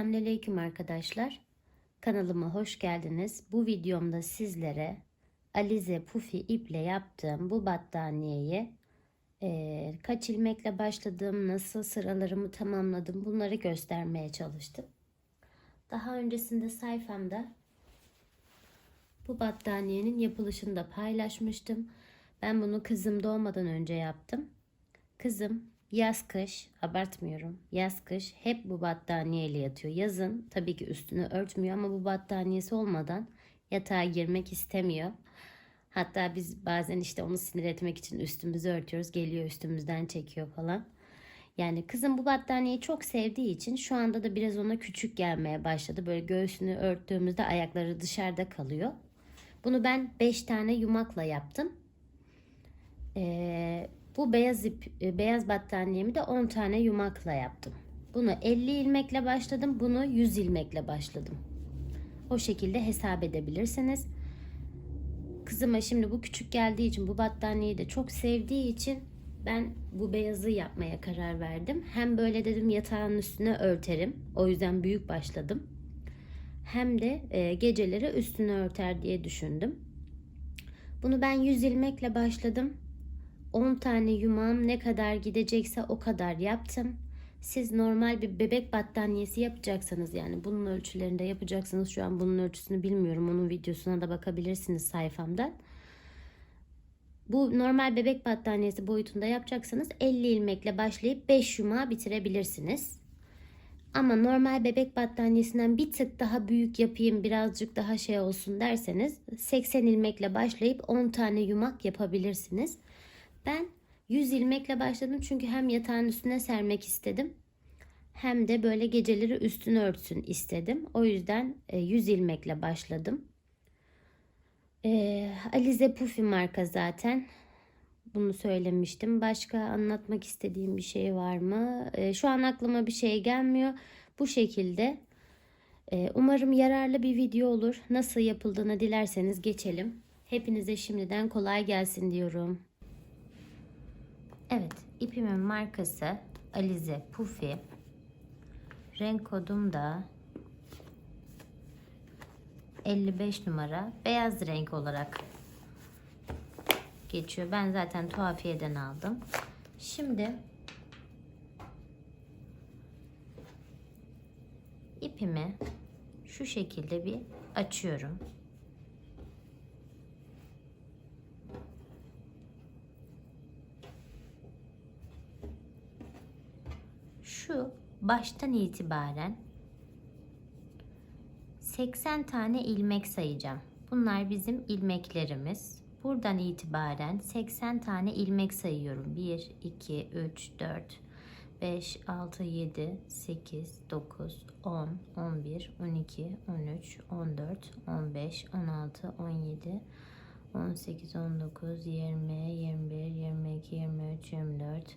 Selamünaleyküm arkadaşlar. Kanalıma hoş geldiniz. Bu videomda sizlere Alize Pufi iple yaptığım bu battaniyeyi eee, kaç ilmekle başladım, nasıl sıralarımı tamamladım bunları göstermeye çalıştım. Daha öncesinde sayfamda bu battaniyenin yapılışını da paylaşmıştım. Ben bunu kızım doğmadan önce yaptım. Kızım yaz kış abartmıyorum yaz kış hep bu battaniyeyle yatıyor. Yazın tabii ki üstünü örtmüyor ama bu battaniyesi olmadan yatağa girmek istemiyor. Hatta biz bazen işte onu sinir etmek için üstümüzü örtüyoruz. Geliyor üstümüzden çekiyor falan. Yani kızım bu battaniyeyi çok sevdiği için şu anda da biraz ona küçük gelmeye başladı. Böyle göğsünü örttüğümüzde ayakları dışarıda kalıyor. Bunu ben 5 tane yumakla yaptım. Ee, bu beyaz ip, e, beyaz battaniyemi de 10 tane yumakla yaptım. Bunu 50 ilmekle başladım. Bunu 100 ilmekle başladım. O şekilde hesap edebilirsiniz. Kızıma şimdi bu küçük geldiği için bu battaniyeyi de çok sevdiği için ben bu beyazı yapmaya karar verdim. Hem böyle dedim yatağın üstüne örterim. O yüzden büyük başladım. Hem de e, geceleri üstüne örter diye düşündüm. Bunu ben 100 ilmekle başladım. 10 tane yumağım ne kadar gidecekse o kadar yaptım. Siz normal bir bebek battaniyesi yapacaksanız yani bunun ölçülerinde yapacaksınız. Şu an bunun ölçüsünü bilmiyorum. Onun videosuna da bakabilirsiniz sayfamdan. Bu normal bebek battaniyesi boyutunda yapacaksanız 50 ilmekle başlayıp 5 yumağı bitirebilirsiniz. Ama normal bebek battaniyesinden bir tık daha büyük yapayım birazcık daha şey olsun derseniz 80 ilmekle başlayıp 10 tane yumak yapabilirsiniz. Ben 100 ilmekle başladım çünkü hem yatağın üstüne sermek istedim hem de böyle geceleri üstünü örtsün istedim. O yüzden 100 ilmekle başladım. Ee, Alize Pufi marka zaten. Bunu söylemiştim. Başka anlatmak istediğim bir şey var mı? Ee, şu an aklıma bir şey gelmiyor. Bu şekilde. Ee, umarım yararlı bir video olur. Nasıl yapıldığını dilerseniz geçelim. Hepinize şimdiden kolay gelsin diyorum. Evet, ipimin markası Alize Pufi. Renk kodum da 55 numara. Beyaz renk olarak geçiyor. Ben zaten tuhafiyeden aldım. Şimdi ipimi şu şekilde bir açıyorum. Şu baştan itibaren 80 tane ilmek sayacağım. Bunlar bizim ilmeklerimiz. Buradan itibaren 80 tane ilmek sayıyorum. 1, 2, 3, 4, 5, 6, 7, 8, 9, 10, 11, 12, 13, 14, 15, 16, 17, 18, 19, 20, 21, 22, 23, 24,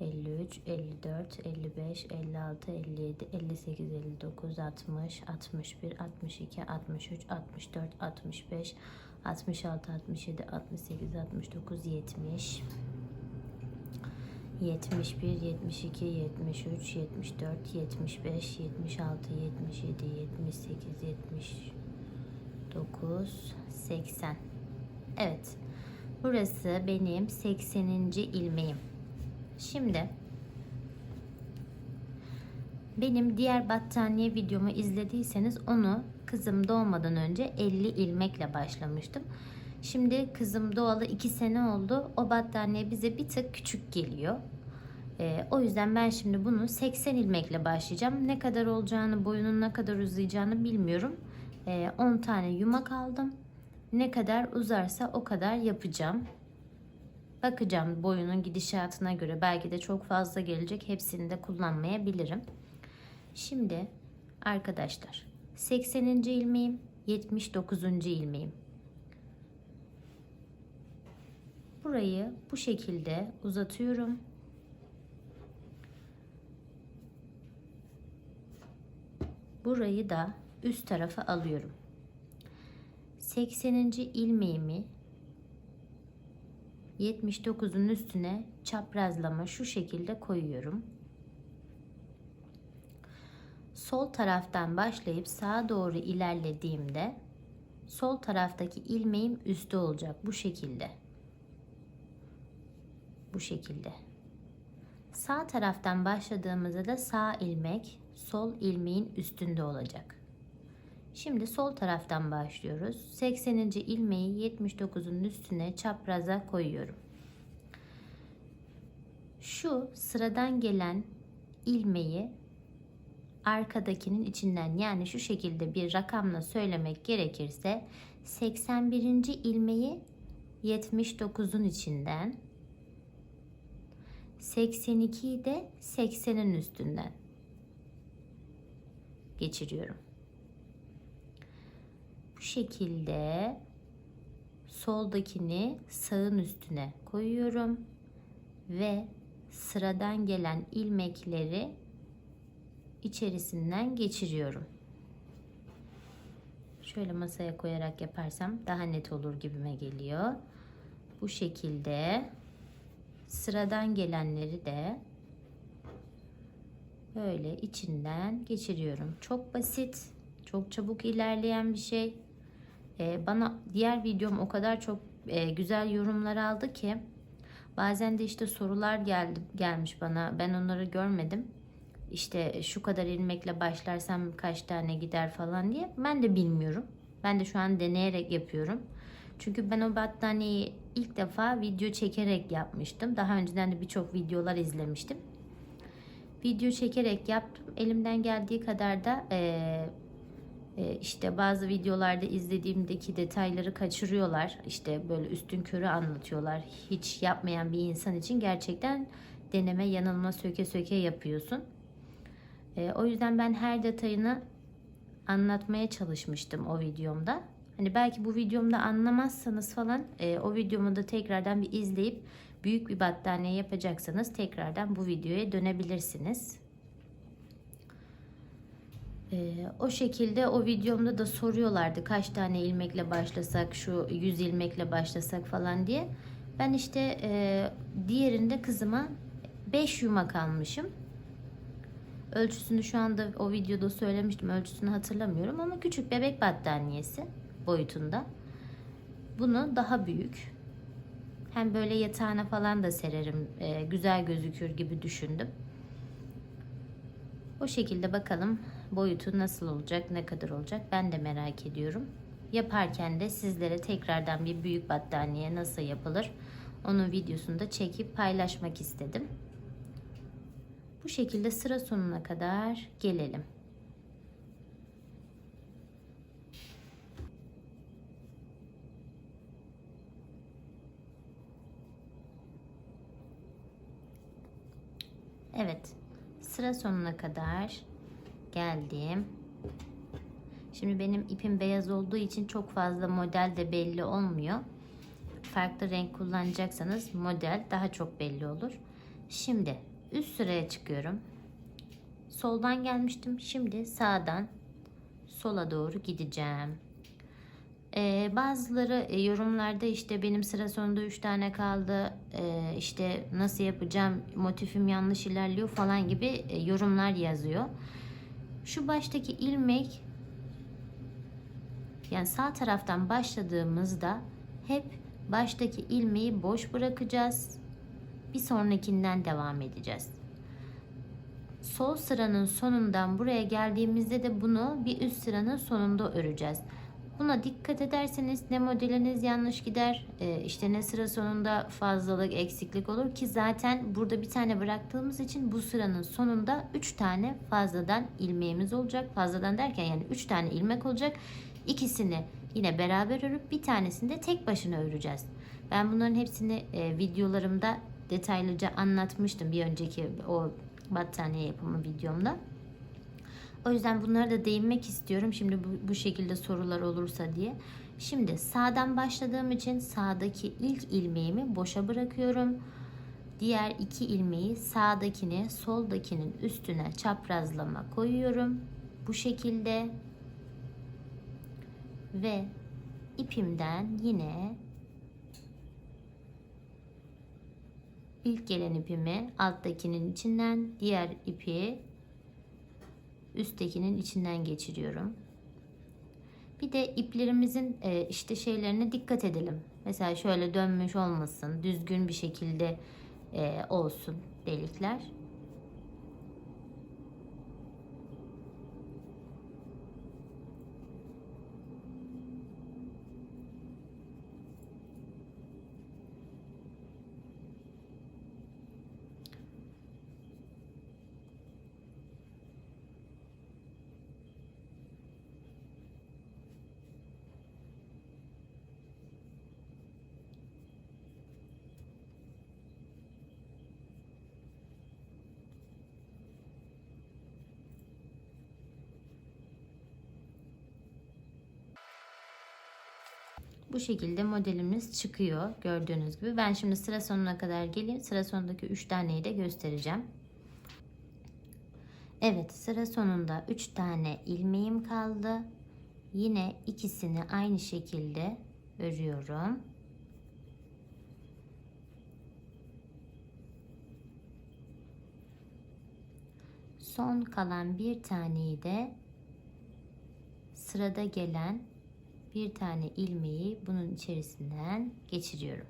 53, 54, 55, 56, 57, 58, 59, 60, 61, 62, 63, 64, 65, 66, 67, 68, 69, 70, 71, 72, 73, 74, 75, 76, 77, 78, 79, 80. Evet. Burası benim 80. ilmeğim. Şimdi benim diğer battaniye videomu izlediyseniz onu kızım doğmadan önce 50 ilmekle başlamıştım. Şimdi kızım doğalı 2 sene oldu. O battaniye bize bir tık küçük geliyor. Ee, o yüzden ben şimdi bunu 80 ilmekle başlayacağım. Ne kadar olacağını, boyunun ne kadar uzayacağını bilmiyorum. Ee, 10 tane yumak aldım. Ne kadar uzarsa o kadar yapacağım. Bakacağım boyunun gidişatına göre. Belki de çok fazla gelecek. Hepsini de kullanmayabilirim. Şimdi arkadaşlar 80. ilmeğim 79. ilmeğim. Burayı bu şekilde uzatıyorum. Burayı da üst tarafa alıyorum. 80. ilmeğimi 79'un üstüne çaprazlama şu şekilde koyuyorum. Sol taraftan başlayıp sağa doğru ilerlediğimde sol taraftaki ilmeğim üstte olacak bu şekilde. Bu şekilde. Sağ taraftan başladığımızda da sağ ilmek sol ilmeğin üstünde olacak. Şimdi sol taraftan başlıyoruz. 80. ilmeği 79'un üstüne çapraza koyuyorum. Şu sıradan gelen ilmeği arkadakinin içinden yani şu şekilde bir rakamla söylemek gerekirse 81. ilmeği 79'un içinden 82'yi de 80'in üstünden geçiriyorum. Bu şekilde soldakini sağın üstüne koyuyorum ve sıradan gelen ilmekleri içerisinden geçiriyorum. Şöyle masaya koyarak yaparsam daha net olur gibime geliyor. Bu şekilde sıradan gelenleri de böyle içinden geçiriyorum. Çok basit, çok çabuk ilerleyen bir şey. Ee, bana diğer videom o kadar çok e, güzel yorumlar aldı ki bazen de işte sorular geldi gelmiş bana. Ben onları görmedim. İşte şu kadar ilmekle başlarsam kaç tane gider falan diye. Ben de bilmiyorum. Ben de şu an deneyerek yapıyorum. Çünkü ben o battaniyeyi ilk defa video çekerek yapmıştım. Daha önceden de birçok videolar izlemiştim. Video çekerek yaptım. Elimden geldiği kadar da e, e, işte bazı videolarda izlediğimdeki detayları kaçırıyorlar. İşte böyle üstün körü anlatıyorlar. Hiç yapmayan bir insan için gerçekten deneme yanılma söke söke yapıyorsun. E, o yüzden ben her detayını anlatmaya çalışmıştım o videomda. Hani belki bu videomda anlamazsanız falan e, o videomu da tekrardan bir izleyip büyük bir battaniye yapacaksanız tekrardan bu videoya dönebilirsiniz. E, o şekilde o videomda da soruyorlardı kaç tane ilmekle başlasak şu 100 ilmekle başlasak falan diye. Ben işte e, diğerinde kızıma 5 yumak almışım. Ölçüsünü şu anda o videoda söylemiştim. Ölçüsünü hatırlamıyorum ama küçük bebek battaniyesi boyutunda. Bunu daha büyük. Hem böyle yatağına falan da sererim. E, güzel gözükür gibi düşündüm. O şekilde bakalım boyutu nasıl olacak, ne kadar olacak ben de merak ediyorum. Yaparken de sizlere tekrardan bir büyük battaniye nasıl yapılır onun videosunu da çekip paylaşmak istedim. Bu şekilde sıra sonuna kadar gelelim. Evet. Sıra sonuna kadar geldim. Şimdi benim ipim beyaz olduğu için çok fazla model de belli olmuyor. Farklı renk kullanacaksanız model daha çok belli olur. Şimdi üst sıraya çıkıyorum. Soldan gelmiştim. Şimdi sağdan sola doğru gideceğim. Ee, bazıları e, yorumlarda işte benim sıra sonunda 3 tane kaldı ee, işte nasıl yapacağım motifim yanlış ilerliyor falan gibi e, yorumlar yazıyor. Şu baştaki ilmek yani sağ taraftan başladığımızda hep baştaki ilmeği boş bırakacağız. Bir sonrakinden devam edeceğiz. Sol sıranın sonundan buraya geldiğimizde de bunu bir üst sıranın sonunda öreceğiz. Buna dikkat ederseniz ne modeliniz yanlış gider e, işte ne sıra sonunda fazlalık eksiklik olur ki zaten burada bir tane bıraktığımız için bu sıranın sonunda 3 tane fazladan ilmeğimiz olacak. Fazladan derken yani 3 tane ilmek olacak. İkisini yine beraber örüp bir tanesini de tek başına öreceğiz. Ben bunların hepsini e, videolarımda detaylıca anlatmıştım bir önceki o battaniye yapımı videomda. O yüzden bunlara da değinmek istiyorum. Şimdi bu, bu şekilde sorular olursa diye. Şimdi sağdan başladığım için sağdaki ilk ilmeğimi boşa bırakıyorum. Diğer iki ilmeği sağdakini soldakinin üstüne çaprazlama koyuyorum. Bu şekilde ve ipimden yine ilk gelen ipimi alttakinin içinden diğer ipi üsttekinin içinden geçiriyorum. Bir de iplerimizin e, işte şeylerine dikkat edelim. Mesela şöyle dönmüş olmasın, düzgün bir şekilde e, olsun delikler. Bu şekilde modelimiz çıkıyor gördüğünüz gibi. Ben şimdi sıra sonuna kadar geleyim. Sıra sonundaki 3 taneyi de göstereceğim. Evet sıra sonunda 3 tane ilmeğim kaldı. Yine ikisini aynı şekilde örüyorum. Son kalan bir taneyi de sırada gelen bir tane ilmeği bunun içerisinden geçiriyorum.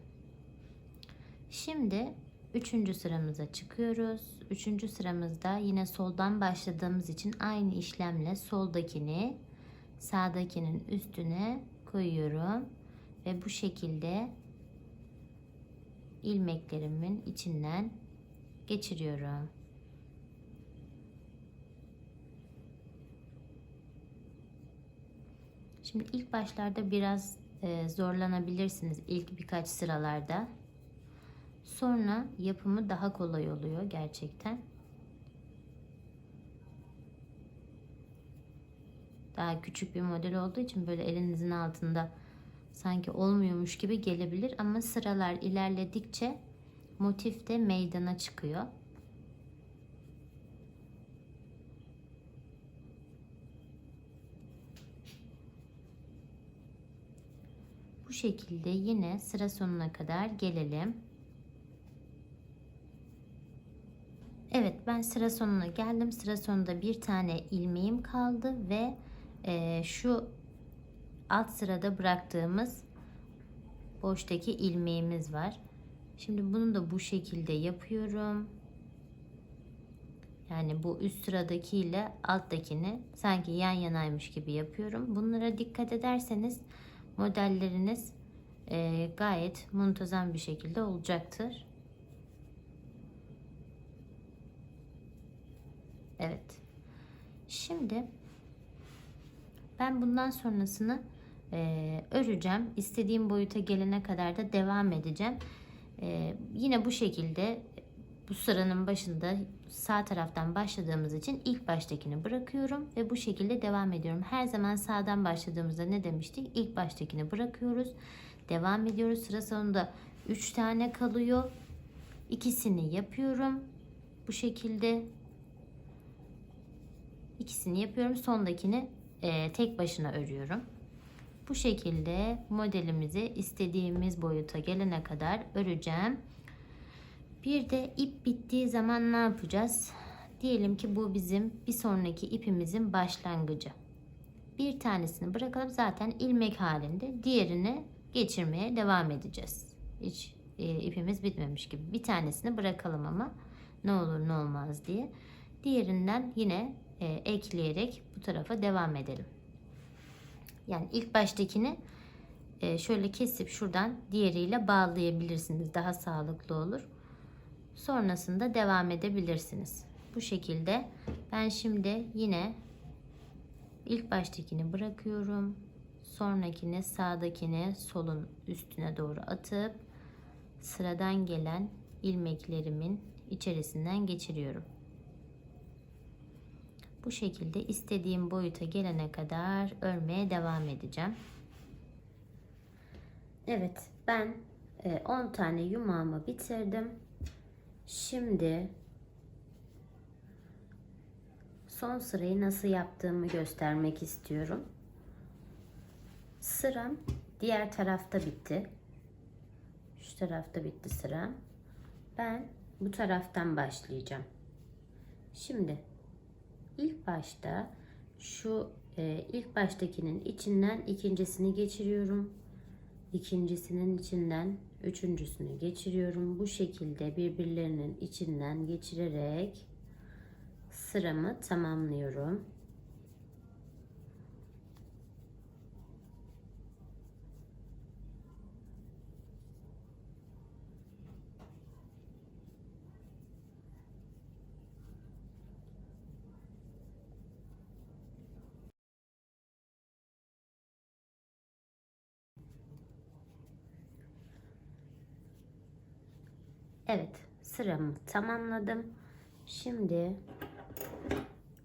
Şimdi üçüncü sıramıza çıkıyoruz. Üçüncü sıramızda yine soldan başladığımız için aynı işlemle soldakini sağdakinin üstüne koyuyorum ve bu şekilde ilmeklerimin içinden geçiriyorum. Şimdi ilk başlarda biraz e, zorlanabilirsiniz ilk birkaç sıralarda. Sonra yapımı daha kolay oluyor gerçekten. Daha küçük bir model olduğu için böyle elinizin altında sanki olmuyormuş gibi gelebilir ama sıralar ilerledikçe motif de meydana çıkıyor. Bu şekilde yine sıra sonuna kadar gelelim. Evet ben sıra sonuna geldim. Sıra sonunda bir tane ilmeğim kaldı ve e, şu alt sırada bıraktığımız boştaki ilmeğimiz var. Şimdi bunu da bu şekilde yapıyorum. Yani bu üst sıradaki ile alttakini sanki yan yanaymış gibi yapıyorum. Bunlara dikkat ederseniz modelleriniz e, gayet muntazam bir şekilde olacaktır. Evet. Şimdi ben bundan sonrasını e, öreceğim. İstediğim boyuta gelene kadar da devam edeceğim. E, yine bu şekilde bu sıranın başında sağ taraftan başladığımız için ilk baştakini bırakıyorum ve bu şekilde devam ediyorum. Her zaman sağdan başladığımızda ne demiştik? İlk baştakini bırakıyoruz. Devam ediyoruz. Sıra sonunda 3 tane kalıyor. İkisini yapıyorum. Bu şekilde ikisini yapıyorum. Sondakini e, tek başına örüyorum. Bu şekilde modelimizi istediğimiz boyuta gelene kadar öreceğim. Bir de ip bittiği zaman ne yapacağız? Diyelim ki bu bizim bir sonraki ipimizin başlangıcı. Bir tanesini bırakalım zaten ilmek halinde. Diğerini geçirmeye devam edeceğiz. Hiç e, ipimiz bitmemiş gibi. Bir tanesini bırakalım ama ne olur ne olmaz diye. Diğerinden yine e, ekleyerek bu tarafa devam edelim. Yani ilk baştakini e, şöyle kesip şuradan diğeriyle bağlayabilirsiniz. Daha sağlıklı olur. Sonrasında devam edebilirsiniz. Bu şekilde ben şimdi yine ilk baştakini bırakıyorum. Sonrakini sağdakini solun üstüne doğru atıp sıradan gelen ilmeklerimin içerisinden geçiriyorum. Bu şekilde istediğim boyuta gelene kadar örmeye devam edeceğim. Evet ben e, 10 tane yumağımı bitirdim. Şimdi son sırayı nasıl yaptığımı göstermek istiyorum. Sıram diğer tarafta bitti. Şu tarafta bitti sıram. Ben bu taraftan başlayacağım. Şimdi ilk başta şu e, ilk baştakinin içinden ikincisini geçiriyorum. İkincisinin içinden üçüncüsünü geçiriyorum. Bu şekilde birbirlerinin içinden geçirerek sıramı tamamlıyorum. Evet, sıramı tamamladım. Şimdi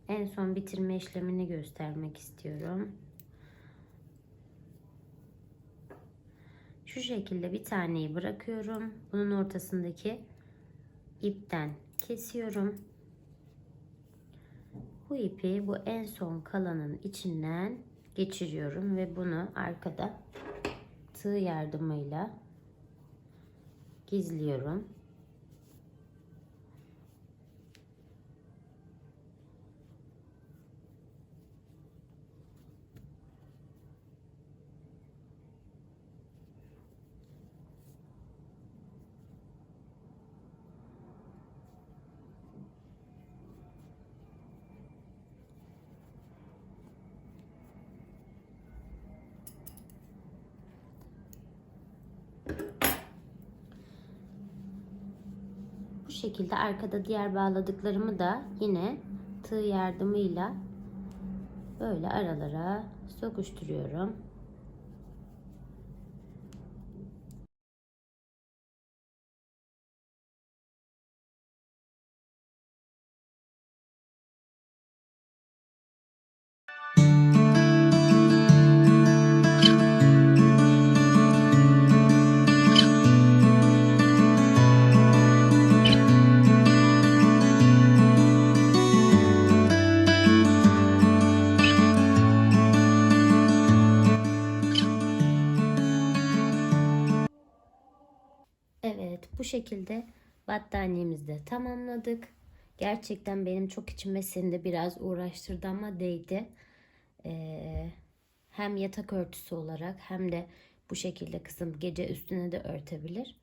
en son bitirme işlemini göstermek istiyorum. Şu şekilde bir taneyi bırakıyorum. Bunun ortasındaki ipten kesiyorum. Bu ipi bu en son kalanın içinden geçiriyorum ve bunu arkada tığ yardımıyla gizliyorum. Şekilde arkada diğer bağladıklarımı da yine tığ yardımıyla böyle aralara sokuşturuyorum. Şekilde battaniyemizi de tamamladık. Gerçekten benim çok içime sindi biraz uğraştırdı ama değdi. Ee, hem yatak örtüsü olarak hem de bu şekilde kızım gece üstüne de örtebilir.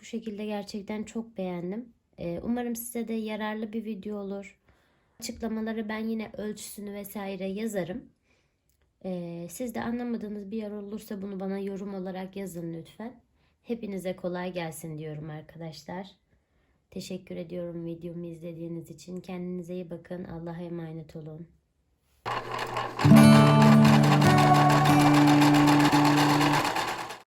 Bu şekilde gerçekten çok beğendim. Ee, umarım size de yararlı bir video olur. Açıklamaları ben yine ölçüsünü vesaire yazarım. Ee, siz de anlamadığınız bir yer olursa bunu bana yorum olarak yazın lütfen. Hepinize kolay gelsin diyorum arkadaşlar. Teşekkür ediyorum videomu izlediğiniz için. Kendinize iyi bakın. Allah'a emanet olun.